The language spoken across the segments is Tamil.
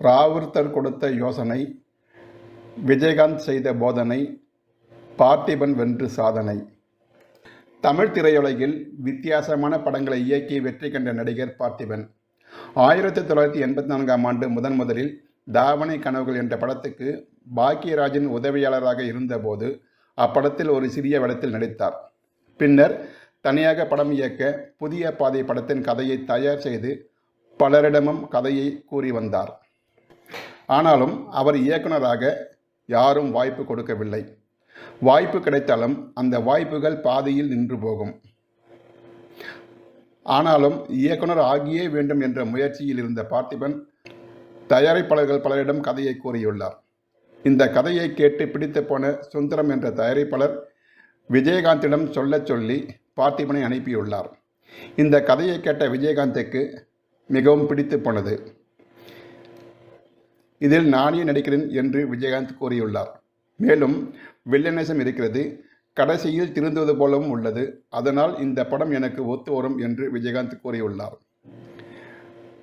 ராவுத்தர் கொடுத்த யோசனை விஜயகாந்த் செய்த போதனை பார்த்திபன் வென்று சாதனை. தமிழ் திரையுலகில் வித்தியாசமான படங்களை இயக்கி வெற்றி கண்ட நடிகர் பார்த்திபன். ஆயிரத்தி தொள்ளாயிரத்தி எண்பத்தி நான்காம் ஆண்டு முதன் முதலில் தாவணை கனவுகள் என்ற படத்துக்கு பாக்கியராஜின் உதவியாளராக இருந்தபோது அப்படத்தில் ஒரு சிறிய வேடத்தில் நடித்தார். பின்னர் தனியாக படம் இயக்க புதிய பாதை படத்தின் கதையை தயார் செய்து பலரிடமும் கதையை கூறி வந்தார். ஆனாலும் அவர் இயக்குனராக யாரும் வாய்ப்பு கொடுக்கவில்லை. வாய்ப்பு கிடைத்தாலும் அந்த வாய்ப்புகள் பாதியில் நின்று போகும். ஆனாலும் இயக்குனர் ஆகியே வேண்டும் என்ற முயற்சியில் இருந்த பார்த்திபன் தயாரிப்பாளர்கள் பலரிடம் கதையை கூறியுள்ளார். இந்த கதையை கேட்டு பிடித்து போன சுந்தரம் என்ற தயாரிப்பாளர் விஜயகாந்திடம் சொல்லச் சொல்லி பார்த்திபனை அனுப்பியுள்ளார். இந்த கதையை கேட்ட விஜயகாந்துக்கு மிகவும் பிடித்து போனது. இதில் நானே நடிக்கிறேன் என்று விஜயகாந்த் கூறியுள்ளார். மேலும் வில்லநேசம் இருக்கிறது கடைசியில் திருந்துவது போலவும் உள்ளது. அதனால் இந்த படம் எனக்கு ஒத்து வரும் என்று விஜயகாந்த் கூறியுள்ளார்.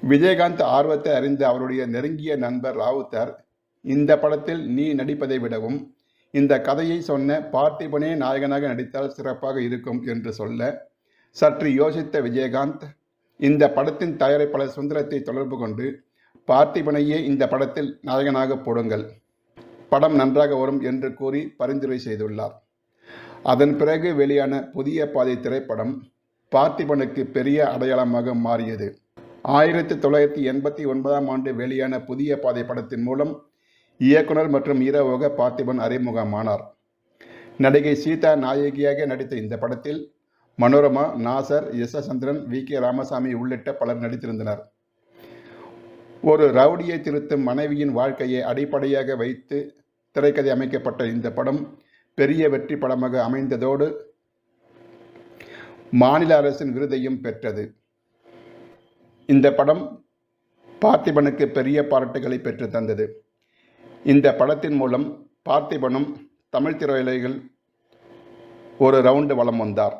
விஜயகாந்த் ஆர்வத்தை அறிந்த அவருடைய நெருங்கிய நண்பர் ராவுத்தர் இந்த படத்தில் நீ நடிப்பதை விடவும் இந்த கதையை சொன்ன பார்த்திபனே நாயகனாக நடித்தால் சிறப்பாக இருக்கும் என்று சொல்ல சற்று யோசித்த விஜயகாந்த் இந்த படத்தின் தயாரிப்பாளர் சுந்தரத்தை தொடர்பு கொண்டு பார்த்திபனையே இந்த படத்தில் நாயகனாக போடுங்கள். படம் நன்றாக வரும் என்று கூறி பரிந்துரை செய்துள்ளார். அதன் பிறகு வெளியான புதிய பாதை திரைப்படம் பார்த்திபனுக்கு பெரிய அடையாளமாக மாறியது. ஆயிரத்தி தொள்ளாயிரத்தி எண்பத்தி ஒன்பதாம் ஆண்டு வெளியான புதிய பாதை படத்தின் மூலம் இயக்குனர் மற்றும் ஈரோவாக பார்த்திபன் அறிமுகமானார். நடிகை சீதா நாயகியாக நடித்த இந்த படத்தில் மனோரமா நாசர் யசச்சந்திரன் வி கே ராமசாமி உள்ளிட்ட பலர் நடித்திருந்தனர். ஒரு ரவுடியை திருத்தும் மனைவியின் வாழ்க்கையை அடிப்படையாக வைத்து திரைக்கதை அமைக்கப்பட்ட இந்த படம் பெரிய வெற்றி படமாக அமைந்ததோடு மாநில அரசின் விருதையும் பெற்றது. இந்த படம் பார்த்திபனுக்கு பெரிய பாராட்டுகளை பெற்று தந்தது. இந்த படத்தின் மூலம் பார்த்திபனும் தமிழ் திரையுலகில் ஒரு ரவுண்டு வளம் வந்தார்.